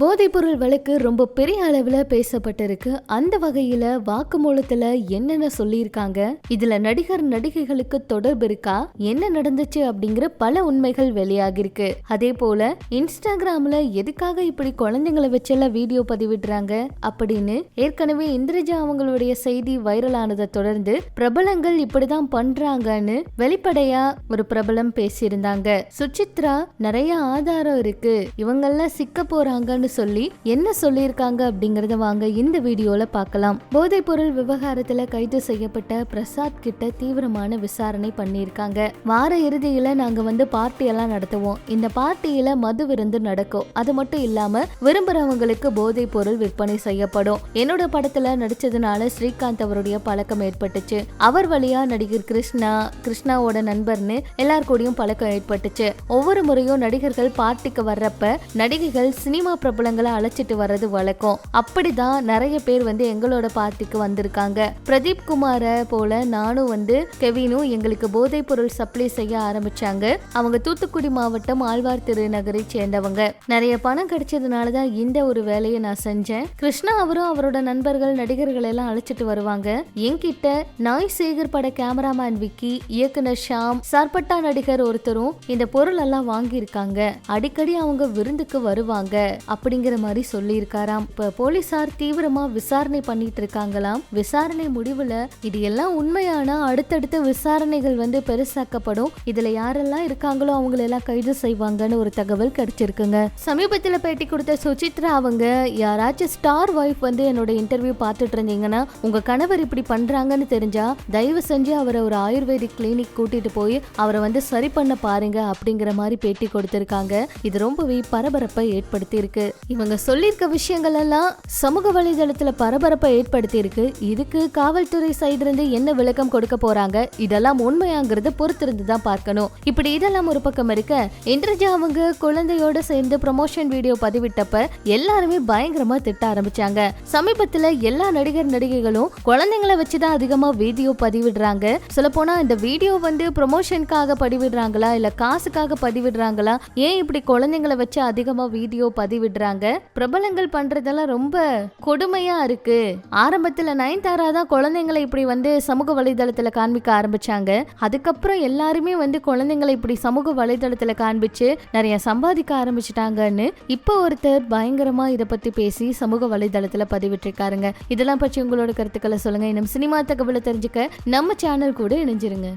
போதைப்பொருள் வழக்கு ரொம்ப பெரிய அளவில் பேசப்பட்டிருக்கு. அந்த வகையில் வாக்குமூலத்தில் என்னென்ன சொல்லியிருக்காங்க? இதில் நடிகர் நடிகைகளுக்கு தொடர்பு இருக்கா? என்ன நடந்துச்சு அப்படிங்கிற பல உண்மைகள் வெளியாகிருக்கு அதே போல இன்ஸ்டாகிராமில் எதுக்காக இப்படி குழந்தைங்களை வச்செல்லாம் வீடியோ பதிவிடுறாங்க அப்படின்னு ஏற்கனவே இந்திரஜா அவங்களுடைய செய்தி வைரலானதை தொடர்ந்து பிரபலங்கள் இப்படிதான் பண்றாங்கன்னு வெளிப்படையா ஒரு பிரபலம் பேசியிருந்தாங்க. சுசித்ரா நிறைய ஆதாரம் இருக்கு. இவங்கெல்லாம் சிக்க இருக்காங்கன்னு சொல்லி என்ன சொல்லியிருக்காங்க அப்படிங்கறத வாங்க இந்த வீடியோல பார்க்கலாம். போதைப் பொருள் விவகாரத்துல கைது செய்யப்பட்ட பிரசாத் கிட்ட தீவிரமான விசாரணை பண்ணியிருக்காங்க. வார இறுதியில நாங்க வந்து பார்ட்டி எல்லாம் நடத்துவோம். இந்த பார்ட்டியில மது விருந்து நடக்கும். அது மட்டும் இல்லாம விரும்புறவங்களுக்கு போதைப் பொருள் விற்பனை செய்யப்படும். என்னோட படத்துல நடிச்சதுனால ஸ்ரீகாந்த் அவருடைய பழக்கம் ஏற்பட்டுச்சு. அவர் வழியா நடிகர் கிருஷ்ணா கிருஷ்ணாவோட நண்பர்னு எல்லார் கூடயும் பழக்கம் ஏற்பட்டுச்சு. ஒவ்வொரு முறையும் நடிகர்கள் பார்ட்டிக்கு வர்றப்ப நடிகைகள் சினிமா பிரபலங்களை அழைச்சிட்டு வர்றது வழக்கம். அப்படிதான் நிறைய பேர் வந்து எங்களோட பார்ட்டிக்கு வந்திருக்காங்க. பிரதீப் குமார போல நானும் வந்து கெவினும் எங்களுக்கு போதைப் பொருள் சப்ளை செய்ய ஆரம்பிச்சாங்க. அவங்க தூத்துக்குடி மாவட்டம் ஆழ்வார் திருநகரை சேர்ந்தவங்க. நிறைய பணம் கிடைச்சதுனால தான் இந்த ஒரு வேலையை நான் செஞ்சேன். கிருஷ்ணா அவரும் அவரோட நண்பர்கள் நடிகர்கள் எல்லாம் அழைச்சிட்டு வருவாங்க. என்கிட்ட நாய் சேகர் பட கேமராமேன் விக்கி இயக்குனர் ஷாம் சர்பட்டா நடிகர் ஒருத்தரும் இந்த பொருள் எல்லாம் வாங்கியிருக்காங்க. அடிக்கடி அவங்க விருந்துக்கு வருவாங்க. அப்படிங்கிற மாதிரி சொல்லியிருக்காராம். இப்ப போலீசார் தீவிரமா விசாரணை பண்ணிட்டு இருக்காங்களாம். விசாரணை முடிவுல இது எல்லாம் உண்மையானா? அடுத்தடுத்த விசாரணைகள் வந்து பெருசாக்கப்படும். இதுல யாரெல்லாம் இருக்காங்களோ அவங்கள எல்லாம் கைது செய்வாங்கன்னு ஒரு தகவல் கிடைச்சிருக்குங்க. சமீபத்தில் பேட்டி கொடுத்த சுசித்ரா அவங்க யாராச்சும் ஸ்டார் ஒய்ஃப் வந்து என்னோட இன்டர்வியூ பார்த்துட்டு இருந்தீங்கன்னா உங்க கணவர் இப்படி பண்றாங்கன்னு தெரிஞ்சா தயவு செஞ்சு அவரை ஒரு ஆயுர்வேதிக் கிளினிக் கூட்டிட்டு போய் அவரை வந்து சரி பண்ண பாருங்க அப்படிங்கிற மாதிரி பேட்டி கொடுத்திருக்காங்க. இது ரொம்பவே பரபரப்பை ஏற்படுத்தி இருக்கு இவங்க சொல்லியிருக்க விஷயங்கள் எல்லாம் சமூக வலைதளத்துல பரபரப்பை ஏற்படுத்தி இருக்கு இதுக்கு காவல்துறை சைடு இருந்து என்ன விளக்கம் கொடுக்க போறாங்க? இதெல்லாம் உண்மையாங்கிறத பொறுத்திருந்து தான் பார்க்கணும். இப்படி இதெல்லாம் ஒரு பக்கம் இருக்க இந்திரஜா அவங்க குழந்தையோட சேர்ந்து ப்ரமோஷன் வீடியோ பதிவிட்டப்ப எல்லாருமே பயங்கரமா திட்ட ஆரம்பிச்சாங்க. சமீபத்துல எல்லா நடிகர் நடிகைகளும் குழந்தைங்களை வச்சுதான் அதிகமா வீடியோ பதிவிடுறாங்க. சொல்ல போனா இந்த வீடியோ வந்து ப்ரொமோஷனுக்காக பதிவிடுறாங்களா? இல்ல காசுக்காக பதிவிடுறாங்களா? ஏன் இப்படி குழந்தைங்களை வச்சு அதிகமா வீடியோ பதிவிடுறாங்க? பிரபலங்கள் பண்றதெல்லாம் ரொம்ப கொடுமையா இருக்கு. ஆரம்பத்துல நயன்தாரா தான் குழந்தைங்களை இப்படி வந்து சமூக வலைதளத்துல காண்பிக்க ஆரம்பிச்சாங்க. அதுக்கப்புறம் எல்லாருமே வந்து குழந்தைங்களை இப்படி சமூக வலைதளத்துல காண்பிச்சு நிறைய சம்பாதிக்க ஆரம்பிச்சிட்டாங்கன்னு இப்போ ஒருத்தர் பயங்கரமா இதை பத்தி பேசி சமூக வலைதளத்துல பதிவிட்டிருக்காருங்க. இதெல்லாம் பற்றி உங்களோட கருத்துக்களை சொல்லுங்க. இன்னும் சினிமா தகவலை தெரிஞ்சுக்க நம்ம சேனல் கூட இணைஞ்சிருங்க.